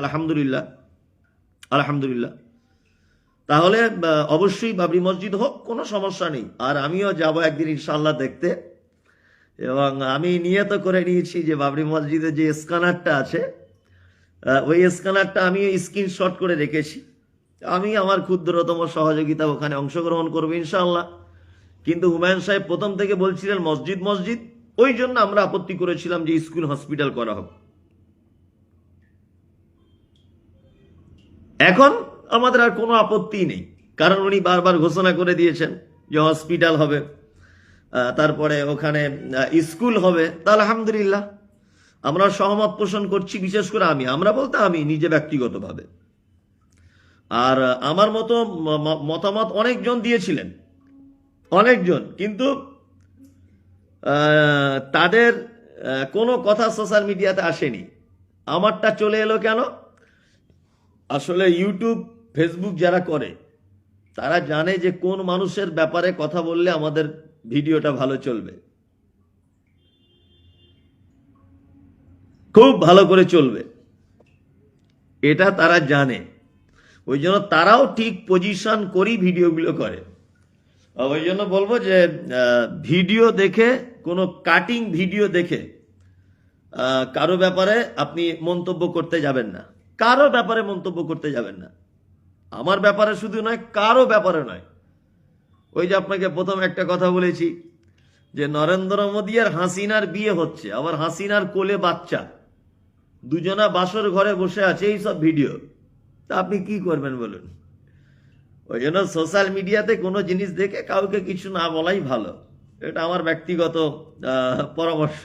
আলহামদুলিল্লাহ আলহামদুলিল্লাহ। তাহলে অবশ্যই বাবরি মসজিদ হোক, কোনো সমস্যা নেই। আর আমিও যাব একদিন ইনশাল্লাহ দেখতে। এবং আমি নিয়ত করে নিয়েছি যে বাবরি মসজিদে যে স্ক্যানারটা আছে ওই স্ক্যানারটা আমি স্ক্রিনশট করে রেখেছি। আমি আমার ক্ষুদ্রতম সহযোগিতা ওখানে অংশগ্রহণ করব ইনশাল্লাহ কিন্তু হুমায়ুন সাহেব প্রথম থেকে বলছিলেন, মসজিদ মসজিদ, ওই জন্য আমরা আপত্তি করেছিলাম যে স্কুল, হসপিটাল করা হোক। এখন আমাদের আর কোনো আপত্তি নেই। কারণ উনি বারবার ঘোষণা করে দিয়েছেন যে হসপিটাল হবে তারপরে ওখানে স্কুল হবে। তা আলহামদুলিল্লাহ, আমরা সহমত পোষণ করছি, বিশেষ করে আমি। আমরা বলতে আমি নিজে ব্যক্তিগতভাবে। আর আমার মতো মতামত অনেকজন দিয়েছিলেন। অনেকজন, কিন্তু তাদের কোনো কথা সোশ্যাল মিডিয়াতে আসেনি। আমারটা চলে এলো কেন? আসলে ইউটিউব ফেসবুক যারা করে, তারা জানে যে কোন মানুষের ব্যাপারে কথা বললে আমাদের ভিডিওটা ভালো চলবে। খুব ভালো করে চলবে। এটা তারা জানে। ওই জন্য তারাও ঠিক পজিশন করি ভিডিওগুলো করে। ওই জন্য বলব যে ভিডিও দেখে, কোনো কাটিং ভিডিও দেখে কারও ব্যাপারে আপনি মন্তব্য করতে যাবেন না। কারও ব্যাপারে মন্তব্য করতে যাবেন না। আমার ব্যাপারে শুধু নয়, কারও ব্যাপারে নয়। ওই যে আপনাকে প্রথম একটা কথা বলেছি যে নরেন্দ্র মোদী আর হাসিনার বিয়ে হচ্ছে, আবার হাসিনার কোলে বাচ্চা। দুজনা বাসর ঘরে বসে আছে এই সব ভিডিও। তা আপনি কি করবেন বলুন? ওই জন্য সোশ্যাল মিডিয়াতে কোনো জিনিস দেখে কাউকে কিছু না বলাই ভালো। এটা আমার ব্যক্তিগত পরামর্শ।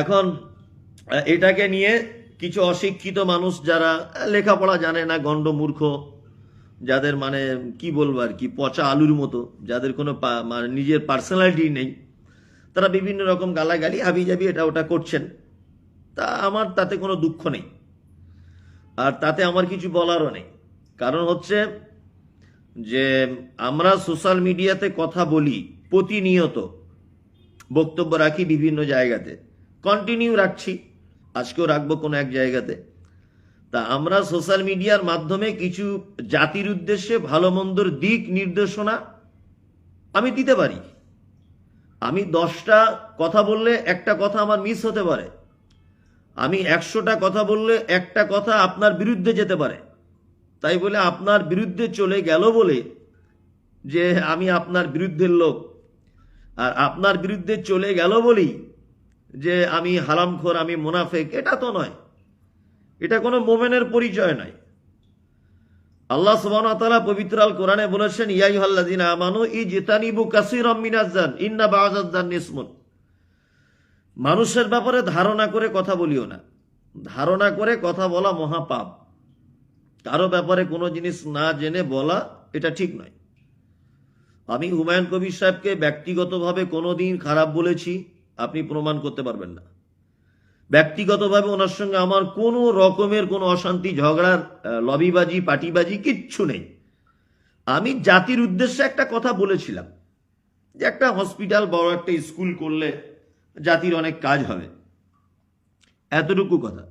এখন এটাকে নিয়ে কিছু অশিক্ষিত মানুষ যারা লেখাপড়া জানে না, গণ্ড মূর্খ, যাদের মানে কি বলব আর কি, পচা আলুর মতো, যাদের কোনো মানে নিজের পার্সোনালিটি নেই, তারা বিভিন্ন রকম গালাগালি হাবি জাবি এটা ওটা করছেন। তা আমার তাতে কোনো দুঃখ নেই। আর তাতে আমার কিছু বলারও নেই। কারণ হচ্ছে যে আমরা সোশ্যাল মিডিয়াতে কথা বলি প্রতিনিয়ত, বক্তব্য রাখি বিভিন্ন জায়গাতে কন্টিনিউ রাখছি। আজকেও রাখব কোনো এক জায়গাতে। তা আমরা সোশ্যাল মিডিয়ার মাধ্যমে কিছু জাতির উদ্দেশ্যে ভালো মন্দর দিক নির্দেশনা আমি দিতে পারি। আমি দশটা কথা বললে একটা কথা আমার মিস হতে পারে। আমি একশোটা কথা বললে একটা কথা আপনার বিরুদ্ধে যেতে পারে। তাই বলে আপনার বিরুদ্ধে চলে গেল বলে যে আমি আপনার বিরুদ্ধের লোক। আর আপনার বিরুদ্ধে চলে গেল বলেই যে আমি হারামখোর আমি মুনাফেক, এটা তো নয়। এটা কোনো মোমেনের পরিচয় নয় আল্লাহ তাআলা পবিত্র আল কোরআনে বলেছেন, ইয়া আইয়ুহাল্লাযিনা আমানু ইজতানিবু কাসীরাম মিনাজ-জান ইন্না বা'যাজ-জান্নি ইসমুন। মানুষের ব্যাপারে ধারণা করে কথা বলিও না। ধারণা করে কথা বলা মহাপাপ কারও ব্যাপারে কোনো জিনিস না জেনে বলা এটা ঠিক নয়। আমি হুমায়ুন কবির সাহেবকে ব্যক্তিগতভাবে কোনোদিন খারাপ বলেছি আপনি প্রমাণ করতে পারবেন না। ব্যক্তিগতভাবে ওনার সঙ্গে আমার কোনো রকমের কোনো অশান্তি ঝগড়ার লবিবাজি, পাটিবাজি কিচ্ছু নেই। আমি জাতির উদ্দেশ্যে একটা কথা বলেছিলাম যে একটা হসপিটাল বড় একটা স্কুল করলে জাতির অনেক কাজ হবে। এতটুকু কথা।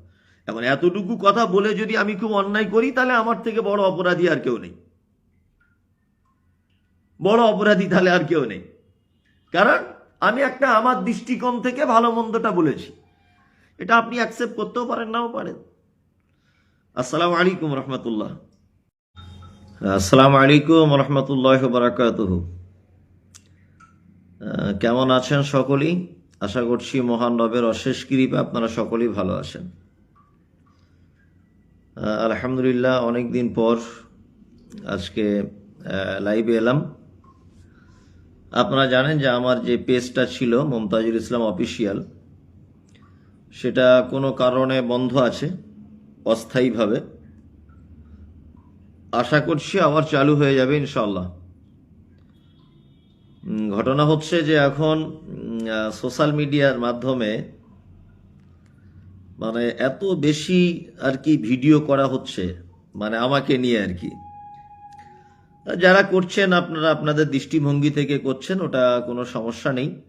এখন এতটুকু কথা বলে যদি আমি খুব অন্যায় করি, তাহলে আমার থেকে বড় অপরাধী আর কেউ নেই। বড় অপরাধী তাহলে আর কেউ নেই। কারণ আমি একটা আমার দৃষ্টিকোণ থেকে ভালো মন্দটা বলেছি। এটা আপনি অ্যাকসেপ্ট করতেও পারেন, নাও পারেন। আসসালামু আলাইকুম রহমতুল্লাহ। আসসালামু আলাইকুম রহমতুল্লাহ বারাকাতুহ। কেমন আছেন সকলেই? আশা করছি মহান রবের অশেষ কৃপা আপনারা সকলেই ভালো আছেন। আলহামদুলিল্লাহ অনেক দিন পর আজকে লাইভে এলাম। আপনারা জানেন যে আমার যে পেজটা ছিল মমতাজুল ইসলাম অফিসিয়াল, সেটা কোনো কারণে বন্ধ আছে, অস্থায়ীভাবে। আশা করছি আবার চালু হয়ে যাবে ইনশাল্লাহ ঘটনা হচ্ছে যে এখন সোশ্যাল মিডিয়ার মাধ্যমে মানে এত বেশি আর কি ভিডিও করা হচ্ছে মানে আমাকে নিয়ে আর কি। যারা করছেন, আপনারা আপনাদের দৃষ্টিভঙ্গি থেকে করছেন, ওটা কোনো সমস্যা নেই।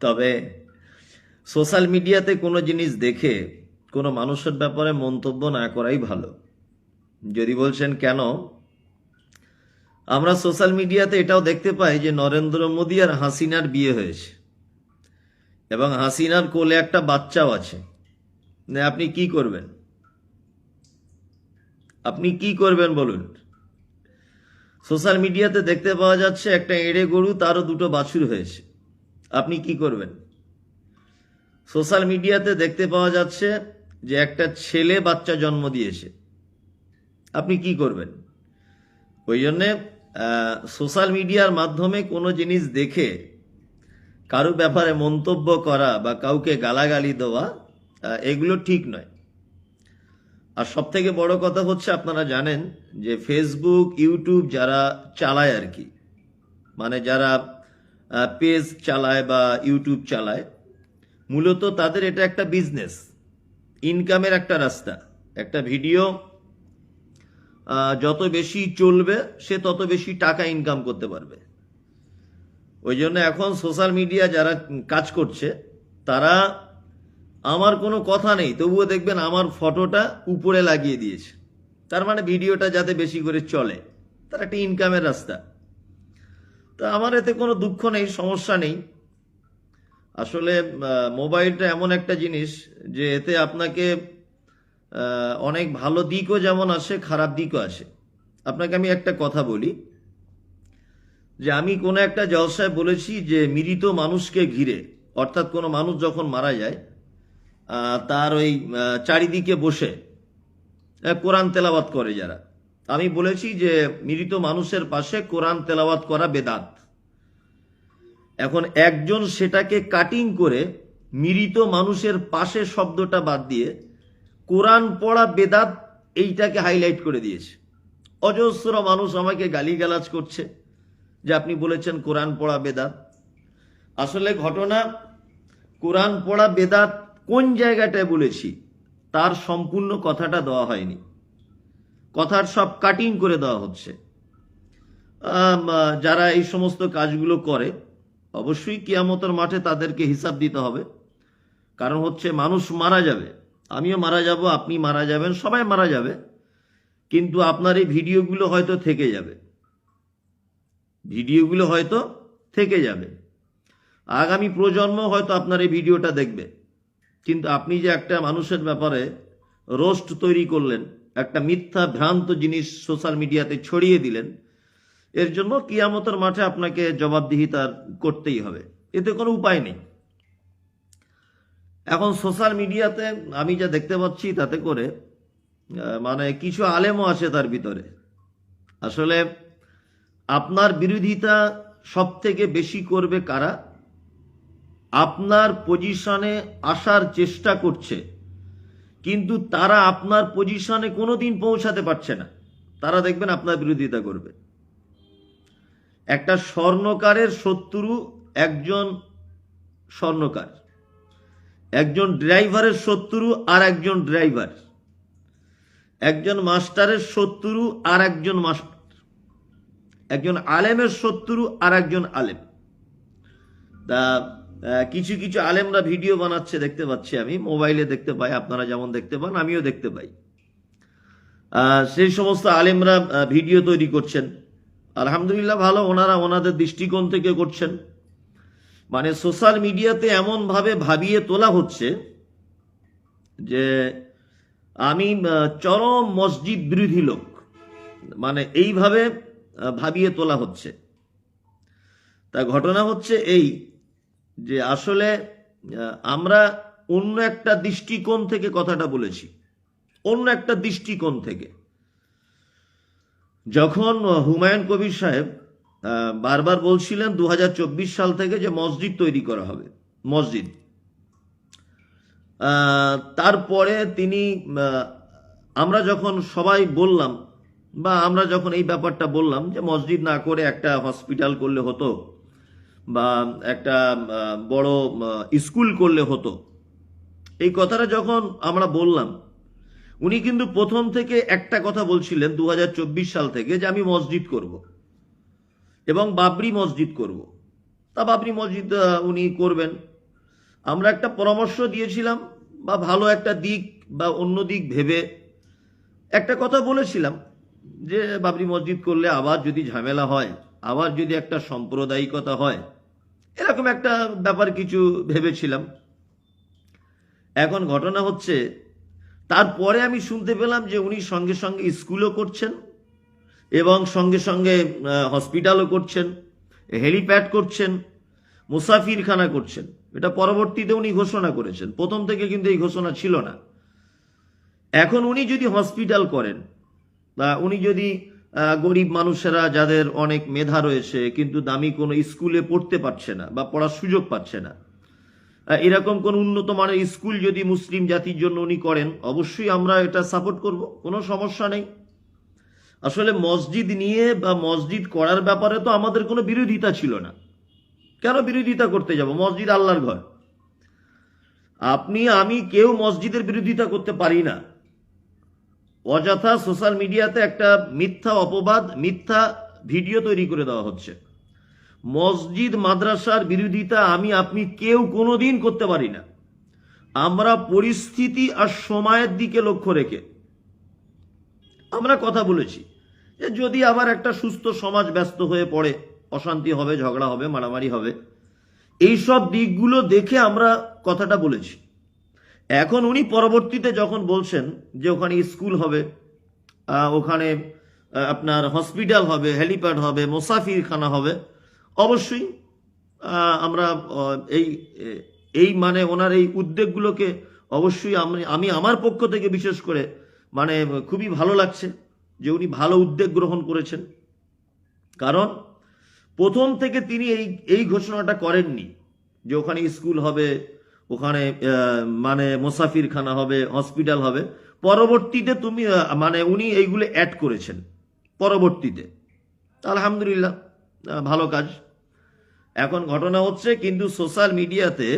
তবে সোশ্যাল মিডিয়াতে কোনো জিনিস দেখে কোনো মানুষের ব্যাপারে মন্তব্য না করাই ভালো। যদি বলছেন কেন? আমরা সোশ্যাল মিডিয়াতে এটাও দেখতে পাই যে নরেন্দ্র মোদী আর হাসিনার বিয়ে হয়েছে। এবং হাসিনার কোলে একটা বাচ্চাও আছে। আপনি কি করবেন? আপনি কি করবেন বলুন? সোশ্যাল মিডিয়াতে দেখতে পাওয়া যাচ্ছে একটা এড়ে গরু, তারও দুটো বাছুর হয়েছে। আপনি কি করবেন? সোশ্যাল মিডিয়াতে দেখতে পাওয়া যাচ্ছে যে একটা ছেলে বাচ্চা জন্ম দিয়েছে। আপনি কি করবেন? ওই জন্যে সোশ্যাল মিডিয়ার মাধ্যমে কোনো জিনিস দেখে, কারও ব্যাপারে মন্তব্য করা বা কাউকে গালাগালি দেওয়া এগুলো ঠিক নয়। আর সব থেকে বড় কথা হচ্ছে আপনারা জানেন যে ফেসবুক ইউটিউব যারা চালায় আর কি মানে যারা পেজ চালায় বা ইউটিউব চালায়, মূলত তাদের এটা একটা বিজনেস ইনকামের একটা রাস্তা। একটা ভিডিও যত বেশি চলবে, সে তত বেশি টাকা ইনকাম করতে পারবে। ওই জন্য এখন সোশ্যাল মিডিয়া যারা কাজ করছে, তারা আমার কোনো কথা নেই, তবুও দেখবেন আমার ফটোটা উপরে লাগিয়ে দিয়েছে। তার মানে ভিডিওটা যাতে বেশি করে চলে, তার একটা ইনকামের রাস্তা। তা আমার এতে কোনো দুঃখ নেই, সমস্যা নেই। আসলে মোবাইলটা এমন একটা জিনিস যে এতে আপনাকে অনেক ভালো দিকও যেমন আসে, খারাপ দিকও আসে। আপনাকে আমি একটা কথা বলি। যে আমি কোনো একটা জলসায় বলেছি যে মৃত মানুষকে ঘিরে, অর্থাৎ কোনো মানুষ যখন মারা যায় তার ওই চারিদিকে বসে কোরআন তেলাওয়াত করে যারা। আমি বলেছি যে, মৃত মানুষের পাশে কোরআন তেলাওয়াত করা বেদাত। এখন একজন সেটাকে কাটিং করে মৃত মানুষের পাশে শব্দটা বাদ দিয়ে কোরআন পড়া বেদাত এইটাকে হাইলাইট করে দিয়েছে। অজস্র মানুষ আমাকে গালিগালাজ করছে যে, আপনি বলেছেন কোরআন পড়া বেদাত। আসলে ঘটনা, কোরআন পড়া বেদাত কোন জায়গাটায় বলেছি? তার সম্পূর্ণ কথাটা দেওয়া হয়নি। কথার সব কাটিং করে দেওয়া হচ্ছে। যারা এই সমস্ত কাজগুলো করে, অবশ্যই কিয়ামতের মাঠে তাদেরকে হিসাব দিতে হবে। কারণ হচ্ছে মানুষ মারা যাবে। আমিও মারা যাব, আপনি মারা যাবেন, সবাই মারা যাবে। কিন্তু আপনার এই ভিডিওগুলো হয়তো থেকে যাবে। ভিডিওগুলো হয়তো থেকে যাবে। আগামী প্রজন্ম হয়তো আপনার এই ভিডিওটা দেখবে। কিন্তু আপনি যে একটা মানুষের ব্যাপারে রোস্ট তৈরি করলেন, একটা মিথ্যা ভ্রান্ত জিনিস সোশ্যাল মিডিয়াতে ছড়িয়ে দিলেন, এর জন্য কিয়ামতের মাঠে আপনাকে জবাবদিহিতার করতেই হবে। এতে কোনো উপায় নেই। এখন সোশ্যাল মিডিয়াতে আমি যা দেখতে পাচ্ছি তাতে করে মানে কিছু আলেমও আছে তার ভিতরে। আসলে আপনার বিরোধিতা সব থেকে বেশি করবে কারা? আপনার পজিশনে আসার চেষ্টা করছে, কিন্তু তারা আপনার পজিশনে কোনো দিন পৌঁছাতে পারছে না। তারা দেখবেন আপনার বিরোধিতা করবে। একটা স্বর্ণকারের শত্রু একজন স্বর্ণকার, একজন ড্রাইভারের শত্রু আর একজন ড্রাইভার, একজন মাস্টারের শত্রু আর একজন মাস্টার, একজন আলেমের শত্রু আর একজন আলেম। তা কিছু কিছু আলেমরা ভিডিও বানাচ্ছে, দেখতে পাচ্ছি আমি। মোবাইলে দেখতে পাই, আপনারা যেমন দেখতে পান, আমিও দেখতে পাই। সেই সমস্ত আলেমরা ভিডিও তৈরি করছেন। আলহামদুলিল্লাহ ভালো, ওনারা ওনাদের দৃষ্টিকোণ থেকে করছেন। মানে সোশ্যাল মিডিয়াতে এমনভাবে ভাবিয়ে তোলা হচ্ছে যে আমি চরম মসজিদ বিরোধী লোক। মানে এইভাবে ভাবিয়ে তোলা হচ্ছে। তা ঘটনা হচ্ছে এই যে আসলে আমরা অন্য একটা দৃষ্টিকোণ থেকে কথাটা বলেছি। অন্য একটা দৃষ্টিকোণ থেকে। যখন হুমায়ুন কবির সাহেব বারবার বলছিলেন দু হাজার চব্বিশ সাল থেকে যে মসজিদ তৈরি করা হবে, মসজিদ। তারপরে তিনি আমরা যখন সবাই বললাম, বা আমরা যখন এই ব্যাপারটা বললাম যে মসজিদ না করে একটা হসপিটাল করলে হতো বা একটা বড় স্কুল করলে হতো। এই কথাটা যখন আমরা বললাম, উনি কিন্তু প্রথম থেকে একটা কথা বলছিলেন দু হাজার চব্বিশ সাল থেকে যে আমি মসজিদ করব। এবং বাবরি মসজিদ করব। তা বাবরি মসজিদ উনি করবেন। আমরা একটা পরামর্শ দিয়েছিলাম বা ভালো একটা দিক বা অন্য দিক ভেবে। একটা কথা বলেছিলাম যে বাবরি মসজিদ করলে আবার যদি ঝামেলা হয় আবার যদি একটা সাম্প্রদায়িকতা হয়, এরকম একটা ব্যাপার কিছু ভেবেছিলাম। এখন ঘটনা হচ্ছে, তারপরে আমি শুনতে পেলাম যে উনি সঙ্গে সঙ্গে স্কুলও করছেন এবং সঙ্গে সঙ্গে হসপিটালও করছেন, হেলিপ্যাড করছেন, মুসাফিরখানা করছেন। এটা পরবর্তীতে উনি ঘোষণা করেছেন। প্রথম থেকে কিন্তু এই ঘোষণা ছিল না। এখন উনি যদি হসপিটাল করেন বা উনি যদি গরিব মানুষেরা যাদের অনেক মেধা রয়েছে, কিন্তু দামি কোনো স্কুলে পড়তে পারছে না বা পড়ার সুযোগ পাচ্ছে না। এরকম কোন উন্নত মানের স্কুল যদি মুসলিম জাতির জন্য উনি করেন, অবশ্যই আমরা এটা সাপোর্ট করব, কোনো সমস্যা নেই। আসলে মসজিদ নিয়ে বা মসজিদ করার ব্যাপারে তো আমাদের কোনো বিরোধিতা ছিল না। কেন বিরোধিতা করতে যাব? মসজিদ আল্লাহর ঘর। আপনি, আমি কেউ মসজিদের বিরোধিতা করতে পারি না। অযথা সোশ্যাল মিডিয়াতে একটা মিথ্যা অপবাদ, মিথ্যা ভিডিও তৈরি করে দেওয়া হচ্ছে। মসজিদ, মাদ্রাসার বিরোধিতা আমি, আপনি কেউ কোনোদিন করতে পারি না। আমরা পরিস্থিতি আর সময়ের দিকে লক্ষ্য রেখে। আমরা কথা বলেছি যে যদি আবার একটা সুস্থ সমাজ ব্যস্ত হয়ে পড়ে, অশান্তি হবে, ঝগড়া হবে, মারামারি হবে, এইসব দিকগুলো দেখে আমরা কথাটা বলেছি। এখন উনি পরবর্তীতে যখন বলছেন যে ওখানে স্কুল হবে ওখানে আপনার হসপিটাল হবে, হেলিপ্যাড হবে, মুসাফিরখানা হবে, অবশ্যই আমরা এই এই মানে ওনার এই উদ্যোগগুলোকে অবশ্যই আমি আমি আমার পক্ষ থেকে বিশেষ করে মানে খুবই ভালো লাগছে যে উনি ভালো উদ্যোগ গ্রহণ করেছেন। কারণ প্রথম থেকে তিনি এই এই ঘোষণাটা করেননি যে ওখানে স্কুল হবে ওখানে মানে মুসাফিরখানা হবে, হসপিটাল হবে। পরবর্তীতে তুমি মানে উনি এইগুলো অ্যাড করেছেন, পরবর্তীতে। আলহামদুলিল্লাহ ভালো কাজ। এখন ঘটনা হচ্ছে, কিন্তু সোশ্যাল মিডিয়াতে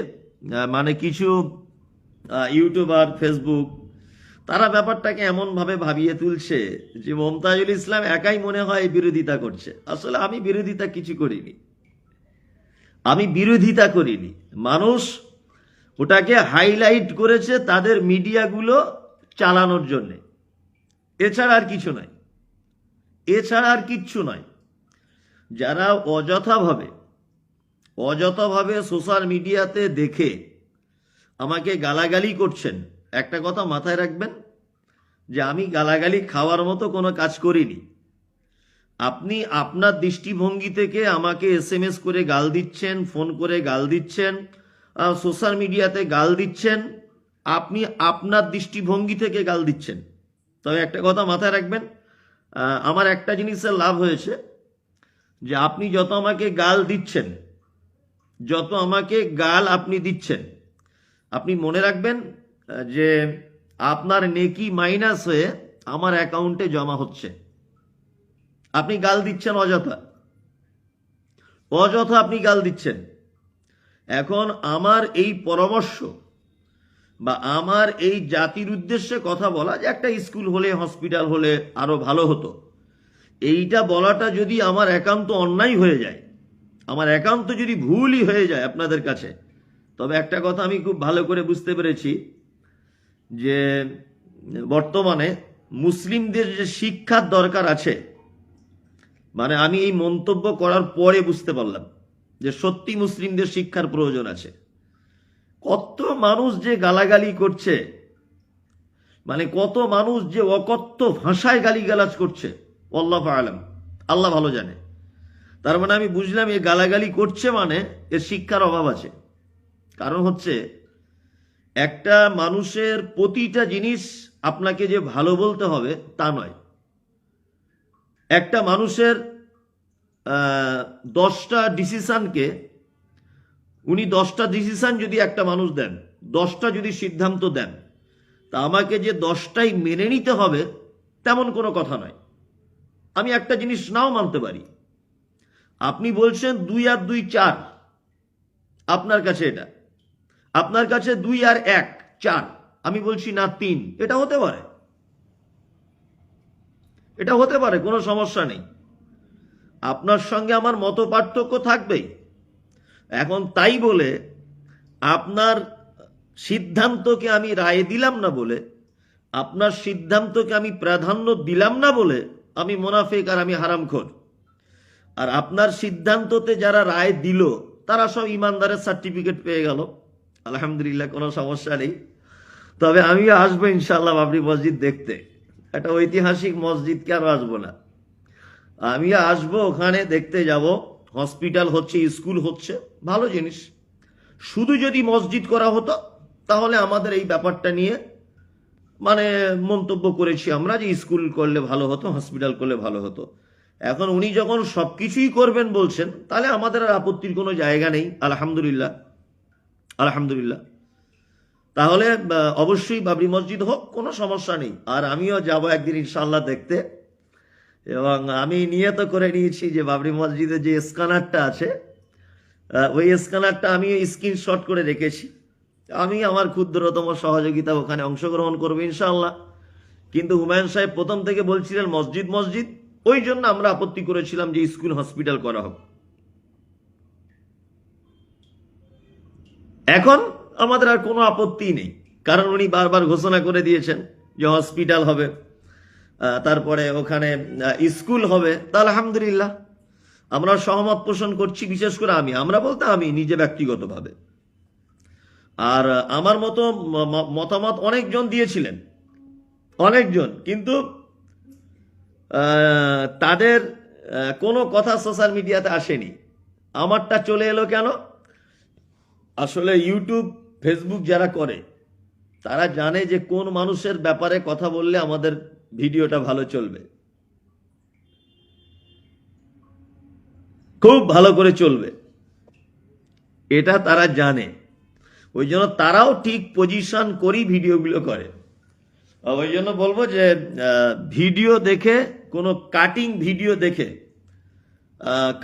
মানে কিছু ইউটিউবার, ফেসবুক, তারা ব্যাপারটাকে এমনভাবে ভাবিয়ে তুলছে যে মমতাজুল ইসলাম একাই মনে হয় বিরোধিতা করছে। আসলে আমি বিরোধিতা কিছু করিনি। আমি বিরোধিতা করিনি। মানুষ ওটাকে হাইলাইট করেছে তাদের মিডিয়াগুলো চালানোর জন্যে। এছাড়া আর কিছু নয়। এছাড়া আর কিচ্ছু নয়। যারা অযথাভাবে অযথাভাবে সোশ্যাল মিডিয়াতে দেখে আমাকে গালাগালি করছেন, একটা কথা মাথায় রাখবেন যে আমি গালাগালি খাওয়ার মতো কোনো কাজ করিনি। আপনি আপনার দৃষ্টিভঙ্গি থেকে আমাকে এস করে গাল দিচ্ছেন ফোন করে গাল দিচ্ছেন সোশ্যাল মিডিয়াতে গাল দিচ্ছেন। আপনি আপনার দৃষ্টিভঙ্গি থেকে গাল দিচ্ছেন। তবে একটা কথা মাথায় রাখবেন আমার একটা জিনিসের লাভ হয়েছে যে আপনি যত আমাকে গাল দিচ্ছেন, যত আমাকে গাল আপনি দিচ্ছেন, আপনি মনে রাখবেন যে আপনার নেকি মাইনাস হয়ে আমার অ্যাকাউন্টে জমা হচ্ছে। আপনি গাল দিচ্ছেন অযথা। অযথা আপনি গাল দিচ্ছেন। এখন আমার এই পরামর্শ বা আমার এই জাতির উদ্দেশ্যে কথা বলা যে একটা স্কুল হলে, হসপিটাল হলে আরও ভালো হতো। এইটা বলাটা যদি আমার একান্ত অন্যায় হয়ে যায়, আমার একান্ত যদি ভুলই হয়ে যায় আপনাদের কাছে, তবে একটা কথা আমি খুব ভালো করে বুঝতে পেরেছি যে বর্তমানে মুসলিমদের যে শিক্ষার দরকার আছে মানে আমি এই মন্তব্য করার পরে বুঝতে পারলাম। যে সত্যি মুসলিমদের শিক্ষার প্রয়োজন আছে। কত মানুষ যে গালাগালি করছে মানে কত মানুষ যে অকথ্য ভাষায় গালিগালাজ করছে, আল্লাহ আলম। আল্লাহ ভালো জানে। তার মানে আমি বুঝলাম, এ গালাগালি করছে মানে এর শিক্ষার অভাব আছে। কারণ হচ্ছে, একটা মানুষের প্রতিটা জিনিস আপনাকে যে ভালো বলতে হবে তা নয়। একটা মানুষের দশটা ডিসিশানকে, উনি দশটা ডিসিশান যদি একটা মানুষ দেন, দশটা যদি সিদ্ধান্ত দেন, তা আমাকে যে দশটাই মেনে নিতে হবে তেমন কোনো কথা নয়। আমি একটা জিনিস নাও মানতে পারি। আপনি বলছেন দুই আর দুই চার। আপনার কাছে এটা। আপনার কাছে দুই আর এক, চার। আমি বলছি না, তিন। এটা হতে পারে। এটা হতে পারে, কোনো সমস্যা নেই। আপনার সঙ্গে আমার মত পার্থক্য থাকবেই। এখন তাই বলে আপনার সিদ্ধান্তকে আমি রায় দিলাম না বলে, আপনার সিদ্ধান্তকে আমি প্রাধান্য দিলাম না বলে আমি মোনাফেক আর আমি হারামখোর। আর আপনার সিদ্ধান্ততে যারা রায় দিল, তারা সব ইমানদারের সার্টিফিকেট পেয়ে গেল। আলহামদুলিল্লাহ, কোনো সমস্যা নেই। তবে আমিও আসব ইনশাল্লাহ বাবরি মসজিদ দেখতে। একটা ঐতিহাসিক মসজিদ কেন আসব না। আমিও আসব ওখানে, দেখতে যাব। হসপিটাল হচ্ছে, স্কুল হচ্ছে, ভালো জিনিস। শুধু যদি মসজিদ করা হতো, তাহলে আমাদের এই ব্যাপারটা নিয়ে মানে মন্তব্য করেছি আমরা যে স্কুল করলে ভালো হতো, হসপিটাল করলে ভালো হতো। এখন উনি যখন সব কিছুই করবেন বলছেন, তাহলে আমাদের আর আপত্তির কোনো জায়গা নেই, আলহামদুলিল্লাহ। আলহামদুলিল্লাহ। তাহলে অবশ্যই বাবরি মসজিদ হোক, কোনো সমস্যা নেই। আর আমিও যাব একদিন ইনশাল্লাহ দেখতে। এবং আমি নিয়ত করে নিয়েছি যে বাবরি মসজিদে যে স্ক্যানারটা আছে ওই স্ক্যানারটা আমি স্ক্রিনশট করে রেখেছি। আমি আমার ক্ষুদ্রতম সহযোগিতা ওখানে অংশগ্রহণ করব ইনশাল্লাহ কিন্তু হুমায়ুন সাহেব প্রথম থেকে বলছিলেন, মসজিদ মসজিদ। ওই জন্য আমরা আপত্তি করেছিলাম যে স্কুল, হসপিটাল করা হোক। এখন আমাদের আর কোনো আপত্তি নেই, কারণ উনি বারবার ঘোষণা করে দিয়েছেন যে হসপিটাল হবে। তারপরে ওখানে স্কুল হবে। তা আলহামদুলিল্লাহ। আমরা সহমত পোষণ করছি, বিশেষ করে আমি। আমরা বলতে আমি, নিজে ব্যক্তিগতভাবে। আর আমার মতো মতামত অনেকজন দিয়েছিলেন। অনেকজন। কিন্তু তাদের কোনো কথা সোশ্যাল মিডিয়াতে আসেনি। আমারটা চলে এলো কেন? আসলে ইউটিউব, ফেসবুক যারা করে, তারা জানে যে কোন মানুষের ব্যাপারে কথা বললে আমাদের ভিডিওটা ভালো চলবে। খুব ভালো করে চলবে। এটা তারা জানে। ওই জন্য তারাও ঠিক পজিশন করি ভিডিওগুলো করে। ওই জন্য বলব যে ভিডিও দেখে, কোনো কাটিং ভিডিও দেখে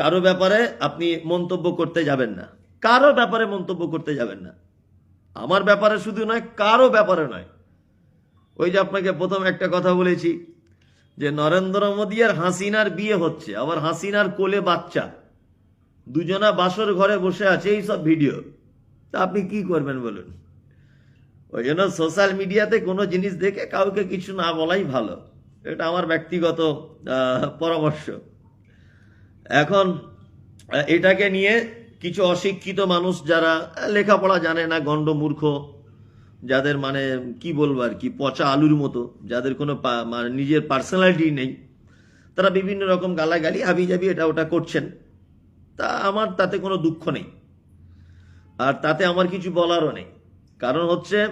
কারও ব্যাপারে আপনি মন্তব্য করতে যাবেন না। কারও ব্যাপারে মন্তব্য করতে যাবেন না। আমার ব্যাপারে শুধু নয়, কারও ব্যাপারে নয়। ওই যে আপনাকে প্রথম একটা কথা বলেছি যে নরেন্দ্র মোদী আর হাসিনার বিয়ে হচ্ছে, আবার হাসিনার কোলে বাচ্চা। দুজনা বাসর ঘরে বসে আছে এই সব ভিডিও। তা আপনি কি করবেন বলুন? ওই জন্য সোশ্যাল মিডিয়াতে কোনো জিনিস দেখে কাউকে কিছু না বলাই ভালো। এটা আমার ব্যক্তিগত পরামর্শ। এখন এটাকে নিয়ে কিছু অশিক্ষিত মানুষ যারা লেখাপড়া জানে না, গণ্ড মূর্খ যাদের মানে কি বলব আর কি, পচা আলুর মতো, যাদের কোনো মানে নিজের পার্সোনালিটি নেই, তারা বিভিন্ন রকম গালাগালি হাবি জাবি এটা ওটা করছেন। তা আমার তাতে কোনো দুঃখ নেই। আর তাতে আমার কিছু বলারও নেই। কারণ হচ্ছে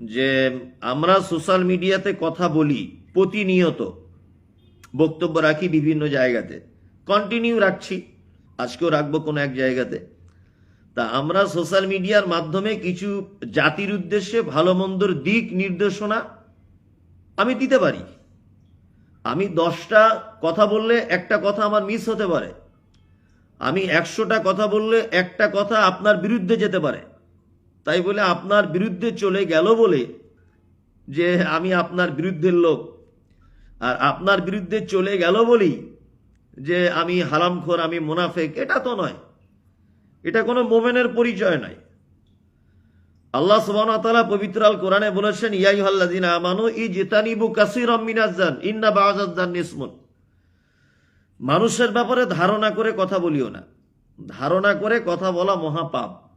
যে, আমরা সোশ্যাল মিডিয়াতে কথা বলি প্রতিনিয়ত, বক্তব্য রাখি বিভিন্ন জায়গাতে। কন্টিনিউ রাখছি, আজকেও রাখব কোনো এক জায়গাতে। তা আমরা সোশ্যাল মিডিয়ার মাধ্যমে কিছু জাতির উদ্দেশ্যে ভালো মন্দর দিক নির্দেশনা আমি দিতে পারি। আমি দশটা কথা বললে একটা কথা আমার মিস হতে পারে। আমি একশোটা কথা বললে একটা কথা আপনার বিরুদ্ধে যেতে পারে। তাই বলে আপনার বিরুদ্ধে চলে গেল বলে যে আমি আপনার বিরুদ্ধের লোক। আর আপনার বিরুদ্ধে চলে গেল বলেই যে আমি হারামখোর, আমি মুনাফেক, এটা তো নয়। এটা কোনো মোমেনের পরিচয় নয় আল্লাহ তাআলা পবিত্র আল কোরআনে বলেছেন, ইয়া আইয়ুহাল্লাযিনা আমানু ইজতানিবু কাসীরাম মিনাজ-জান ইন্না বা'যাজ-জান্নি ইসমুন। মানুষের ব্যাপারে ধারণা করে কথা বলিও না। ধারণা করে কথা বলা মহাপাপ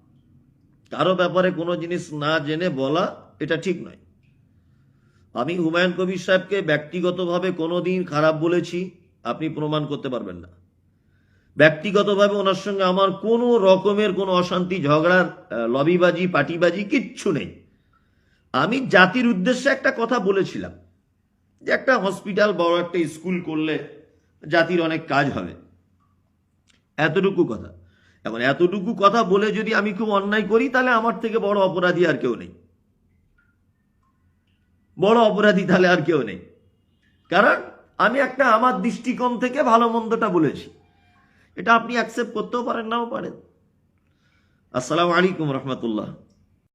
কারও ব্যাপারে কোনো জিনিস না জেনে বলা এটা ঠিক নয়। আমি হুমায়ুন কবির সাহেবকে ব্যক্তিগতভাবে কোনোদিন খারাপ বলেছি, আপনি প্রমাণ করতে পারবেন না। ব্যক্তিগতভাবে ওনার সঙ্গে আমার কোনো রকমের কোনো অশান্তি ঝগড়ার লবিবাজি, পাটিবাজি কিচ্ছু নেই। আমি জাতির উদ্দেশ্যে একটা কথা বলেছিলাম যে একটা হসপিটাল বড় একটা স্কুল করলে জাতির অনেক কাজ হবে। এতটুকু কথা। এখন এতটুকু কথা বলে যদি আমি খুব অন্যায় করি, তাহলে আমার থেকে বড় অপরাধী আর কেউ নেই। বড় অপরাধী তাহলে আর কেউ নেই। কারণ আমি একটা আমার দৃষ্টিকোণ থেকে ভালো মন্দটা বলেছি। এটা আপনি অ্যাকসেপ্ট করতেও পারেন নাও পারেন। আসসালামু আলাইকুম রহমতুল্লাহ।